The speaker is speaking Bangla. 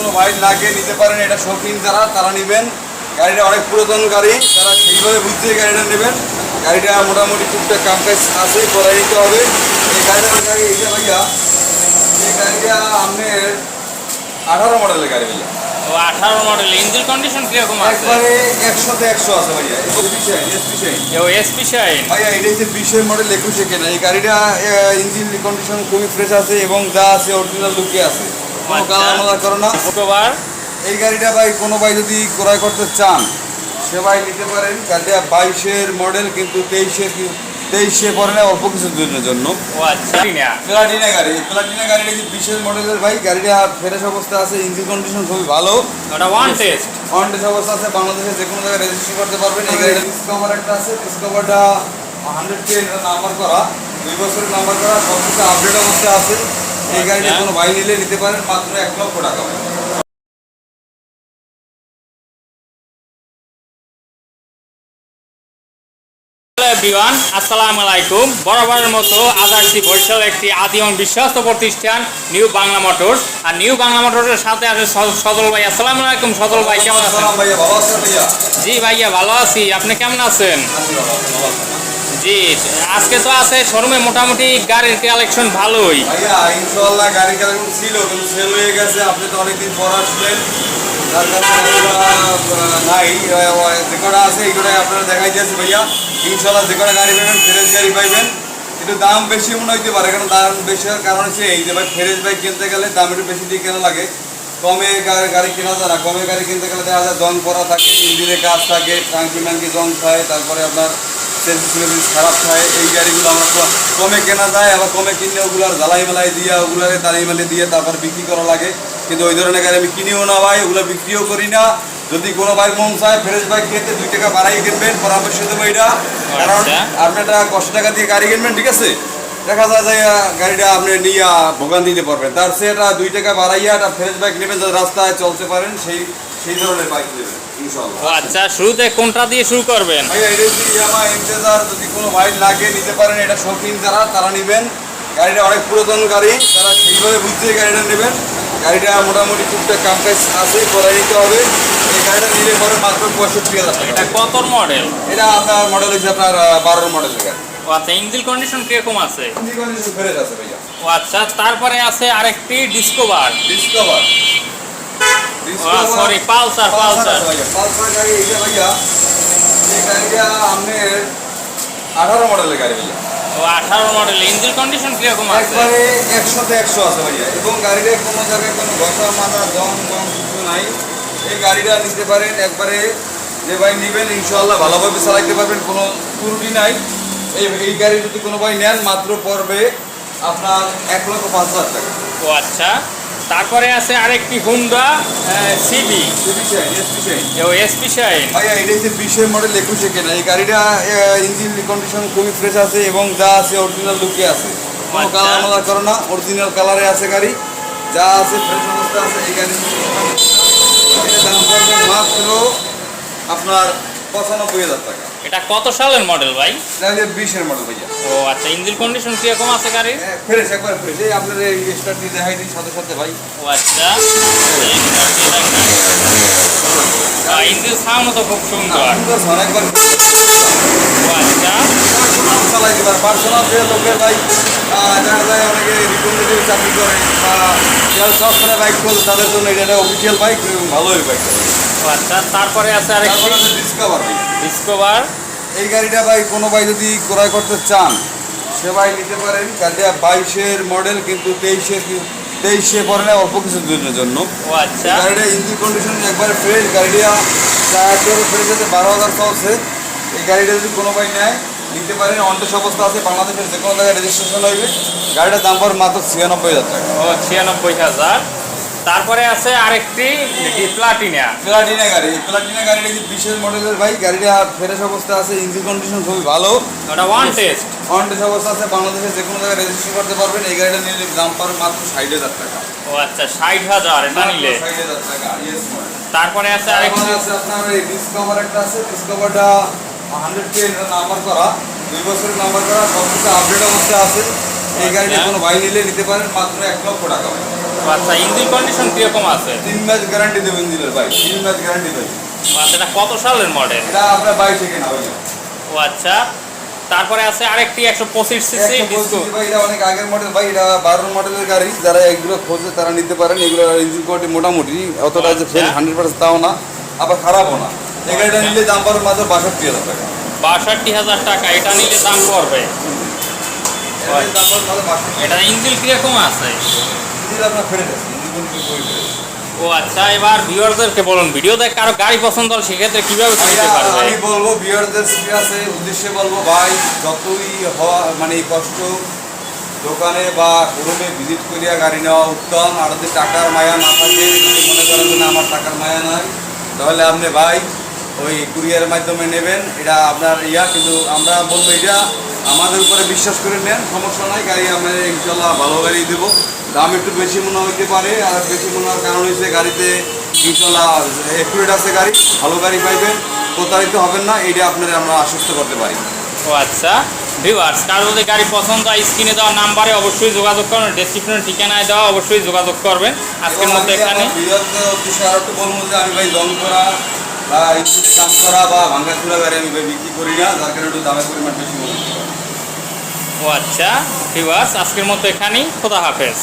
কোনো ভাই লাগে নিতে পারেন এটা শৌখিন যারা তারা নেবেন। গাড়িটা অনেক পুরাতন গাড়ি তারা সেইভাবে বুঝতে গাড়িটা নেবেন। গাড়িটা মোটামুটি টুকটাক কাজ আছে করে নিতে হবে। এই গাড়িটা গাড়ি এইটা ভাইয়া এই গাড়িটা আপনার আঠারো মডেলের গাড়ি ভাইয়া। আঠারো মডেল। ইঞ্জিন কন্ডিশন কীরকম আছে? একবারে একশোতে একশো আছে ভাইয়া এসপি শাইন ভাইয়া এটা হচ্ছে বিশের মডেল একুশে কেনা। এই গাড়িটা ইঞ্জিন কন্ডিশন খুবই ফ্রেশ আছে এবং যা আছে অরিজিনাল লুকে আছে। কোনো আচ্ছা। কালার মালার করো না। শুক্রবার। এই গাড়িটা ভাই কোনো ভাই যদি ক্রয় করতে চান সে ভাই নিতে পারেন। গাড়িটা বাইশের মডেল কিন্তু তেইশে তেইশে পরে না অল্প কিছু দিনের জন্য। আচ্ছা। প্লাটিনা। গাড়ি। প্লাটিনা গাড়িটা যে বিশেষ মডেলের ভাই গাড়িটা ফ্রেশ অবস্থা আছে ইঞ্জিন কন্ডিশন খুবই ভালো। ওয়ান টেস্ট অবস্থা আছে বাংলাদেশে যে কোনো জায়গায় রেজিস্ট্রেশন করতে পারবেন। এই গাড়িটা ডিসকভার একটা আছে। ডিসকভারটা হান্ড্রেড কে নাম্বার করা। দুই বছরের নাম্বার করা। সব কিছু আপডেট অবস্থা আছে। এই গাড়িটা। কোনো ভাই নিলে নিতে পারেন মাত্র এক লক্ষ টাকা। আসসালামু আলাইকুম। বরাবরের মতো আদার্সি বরিশাল একটি আদিম বিশ্বস্ত প্রতিষ্ঠান নিউ বাংলা মোটরস। আর নিউ বাংলা মোটরসের সাথে আছে সদল ভাই। আসসালামু আলাইকুম সদল ভাই কেমন আছেন? জি ভাইয়া ভালো আছি। আপনি কেমন আছেন? জি, আজকে তো আছে শোরুমে মোটামুটি গাড়ির কালেকশন ভালোই। ভাইয়া ইনশাল্লাহ গাড়ি কালেকশন ছিল, কিন্তু সেল হয়ে গেছে। আপনি তো অনেকদিন পর আসলেন। নাই যে আছে, এই আপনারা দেখাই দিয়েছে ভাইয়া। ইনশাল্লাহ যে কটা গাড়ি পাবেন, ফ্রেশ গাড়ি পাইবেন। একটু দাম বেশি মনে হইতে পারে, কারণ দাম বেশি হওয়ার কারণ হচ্ছে এই যে ভাই, ফ্রেশ বাইক কিনতে গেলে দাম একটু বেশি দিয়ে কেনা লাগে। কমে গাড়ি কেনা যায় না। কমে গাড়ি কিনতে গেলে দেখা যায়, জং পরা থাকে, ইঞ্জিনে কাজ থাকে টাঙ্কি মাঙ্কি জং খায়, তারপরে আপনার সেন্সিটিভ খারাপ থাকে এই গাড়িগুলো আমরা কমে কেনা যায় আবার কমে কিনলে ওগুলো আর জ্বালাই মেলাই দিয়ে ওগুলারে মেলে দিয়ে তারপর বিক্রি করা লাগে। কিন্তু ওই ধরনের গাড়ি আমি কিনিও না ভাই ওগুলো বিক্রিও করি না। যদি কোনো বাইক মন চায় ফ্রেশ বাইক কিনতে দুই টাকা বাড়াই কিনবেন পরামর্শ দেবো এটা। কারণ আচ্ছা। আপনি একটা কষ্ট টাকা দিয়ে গাড়ি কিনবেন ঠিক আছে? দেখা যায় যে গাড়িটা আপনি নিয়ে ভোগান দিতে পারবেন। তার সে এটা দুই টাকা বাড়াইয়া একটা ফ্রেশ বাইক নেবেন যাতে রাস্তায় চলতে পারেন সেই সেই ধরনের বাইক নেবেন। আচ্ছা শুরুতে কোনটা দিয়ে শুরু করবেন? ভাইয়া এটা হচ্ছে ইয়ামা ইন্টেজার যদি কোনো ভাই লাগে নিতে পারেন এটা শৌখিন যারা তারা নেবেন। গাড়িটা অনেক পুরাতন গাড়ি তারা সেইভাবে বুঝতে গাড়িটা নেবেন। গাড়িটা মোটামুটি টুকটাক কাম কাজ আছে করে নিতে হবে। এই গাড়িটা নিলে পরে মাত্র পঁয়ষট্টি হাজার টাকা। এটা কত মডেল এটা আপনার মডেল হচ্ছে আপনার বারোর মডেলের গাড়ি। ও আচ্ছা ইঞ্জিন কন্ডিশন কীরকম আছে? ইঞ্জিন কন্ডিশন ফ্রেশ আছে ভাইয়া। ও আচ্ছা তারপরে আছে আরেকটি Discover Discover sorry Pulsar Pulsar Pulsar. গাড়ি এইটা ভাইয়া এই গাড়িটা আপনার আঠারো মডেলের গাড়ি ভাইয়া। ও আঠারো মডেল ইঞ্জিন কন্ডিশন কীরকম আছে? একবারে একশোতে একশো আছে ভাইয়া। এবং গাড়িটা কোনো জায়গায় কোনো ঘষা মাথা জং জং কিছু নাই। এই গাড়িটা নিতে পারেন একবারে যে ভাই নেবেন ইনশাল্লাহ ভালোভাবে চালাইতে পারবেন কোনো ত্রুটি নাই। এই এই গাড়ি যদি কোনো ভাই নেন মাত্র পড়বে আপনার এক লক্ষ পাঁচ হাজার টাকা। ও আচ্ছা। তারপরে আছে আরেকটি হুন্ডা সিবি। SP shine. ভাইয়া এটা হচ্ছে বিশের মডেল একুশে কেনা এই গাড়িটা ইঞ্জিন কন্ডিশন খুবই ফ্রেশ আছে এবং যা আছে অরিজিনাল লুকে আছে। কোনো। কালার মালার করো না অরিজিনাল কালারে আছে গাড়ি। যা আছে ফ্রেশ অবস্থা আছে এই গাড়ি এটা দাম পড়বে মাত্র আপনার পঁচানব্বই হাজার টাকা। এটা কত সালের মডেল ভাই? বিশের মডেল ভাইয়া। ও আচ্ছা ইঞ্জিন কন্ডিশন কীরকম আছে গাড়ির? ফ্রেশ একবার ফ্রেশ এই আপনার এই স্টার দিয়ে দেখাই দিই সাথে সাথে ভাই। ও আচ্ছা। ইঞ্জিন সাউন্ড তো খুব সুন্দর। সুন্দর একবার ও আচ্ছা। চালাইতে পারে পার্সোনাল যে লোকের বাইক দেখা যায় অনেকে রিকমেন্ডেড চাকরি করে বা যারা সব বাইক চলে তাদের জন্য এটা একটা অফিসিয়াল বাইক ভালোই বাইক আচ্ছা তারপরে আছে আরেকটি। ডিসকভার ডিসকভার এই গাড়িটা ভাই কোনো ভাই যদি ক্রয় করতে চান সে ভাই নিতে পারেন। গাড়িটা বাইশের মডেল কিন্তু তেইশে তেইশে পরে না অল্প কিছু দিনের জন্য। ও আচ্ছা। গাড়িটা ইঞ্জিন কন্ডিশন একবারে ফ্রেশ গাড়িটা টায়ার ফ্রেশ আছে বারো হাজার চলছে এই গাড়িটা যদি কোনো ভাই নেয় নিতে পারেন। অন্টেস অবস্থা আছে বাংলাদেশের যে কোনো জায়গায় রেজিস্ট্রেশন হইবে। গাড়িটার দাম পড়ে মাত্র ছিয়ানব্বই হাজার টাকা। ও ছিয়ানব্বই হাজার। তারপরে আছে আরেকটি প্লাটিনা। প্লাটিনা গাড়ি। প্লাটিনা গাড়িটা যে বিশেষ মডেলের ভাই গাড়িটা ফ্রেশ অবস্থা আছে ইঞ্জিন কন্ডিশন খুবই ভালো। ওটা ওয়ান টেস্ট অন্টেস অবস্থা আছে। বাংলাদেশের যে কোনো জায়গায় রেজিস্ট্রেশন করতে পারবেন। এই গাড়িটা নিলে দাম পড়ে মাত্র ষাট হাজার টাকা। ও আচ্ছা ষাট হাজার এটা নিলে। ষাট হাজার টাকা ইয়েস তারপরে আছে আরেকটি আছে আপনার এই ডিসকভার একটা আছে। ডিসকভারটা হান্ড্রেড কে নাম্বার করা। দুই বছরের নাম্বার করা। সব কিছু আপডেট অবস্থা আছে। এই গাড়িটা আচ্ছা। কোনো ভাই নিলে নিতে পারেন। মাত্র এক লক্ষ টাকা। আচ্ছা ইঞ্জিন কন্ডিশন কীরকম আছে? তিন ম্যাচ গ্যারান্টি দেবেন দিলের ভাই তিন ম্যাচ গ্যারান্টি দেবেন। আচ্ছা এটা কত সালের মডেল এটা আপনার বাইশে কেনা ভাইয়া ও আচ্ছা তারপরে আছে আরেকটি একশো পঁচিশ সিসি ভাই এটা অনেক আগের মডেল ভাই এটা বারো মডেলের গাড়ি। যারা এগুলো খোঁজে তারা নিতে পারেন। এগুলো ইঞ্জিন কোয়ালিটি মোটামুটি অতটা যে ফেল আচ্ছা। হান্ড্রেড পার্সেন্ট তাও না আবার খারাপও না। এই গাড়িটা নিলে দাম পড়বে মাত্র বাষট্টি হাজার টাকা। বাষট্টি হাজার টাকা এটা নিলে দাম পড়বে। এটা ইঞ্জিন কীরকম আছে? আপনার যাচ্ছে ও আচ্ছা এবার ভিউয়ারদেরকে বলুন ভিডিও দেখে কারও গাড়ি পছন্দ হলে সেক্ষেত্রে কীভাবে কিনতে পারবে? আমি বলব কাছে উদ্দেশ্যে বলব ভাই যতই হওয়া মানে এই কষ্ট দোকানে বা শোরুমে ভিজিট করিয়া গাড়ি নেওয়া উত্তম। আর যদি টাকার মায়া না থাকে যদি মনে করেন যে না আমার টাকার মায়া নাই তাহলে আপনি ভাই ওই কুরিয়ারের মাধ্যমে নেবেন। এটা আপনার ইয়া কিন্তু আমরা বলব এটা আমাদের উপরে বিশ্বাস করে নেন সমস্যা নাই গাড়ি আমরা ইনশাল্লাহ ভালো গাড়ি দেবো। দাম একটু বেশি মনে হইতে পারে আর বেশি মনে হওয়ার কারণ হচ্ছে গাড়িতে ইনশাল্লাহ একুরেট আছে গাড়ি ভালো গাড়ি পাইবেন প্রতারিত হবেন না এটা আপনারা আমরা আশ্বস্ত করতে পারি। ও আচ্ছা ভিউয়ার্স কারও যদি গাড়ি পছন্দ হয় স্ক্রিনে দেওয়া নাম্বারে অবশ্যই যোগাযোগ করবেন ডেসক্রিপশনে ঠিকানায় দেওয়া অবশ্যই যোগাযোগ করবেন। আজকের মতো এখানে। একটু বলব যে আমি ভাই রং করা বা কাম করা বা ভাঙ্গাচুরা গাড়ি আমি ভাই বিক্রি করি না যার কারণে একটু দামের পরিমাণ বেশি মনে ও আচ্ছা ভিউয়ার্স আজকের মতো এখানেই। খোদা হাফেজ।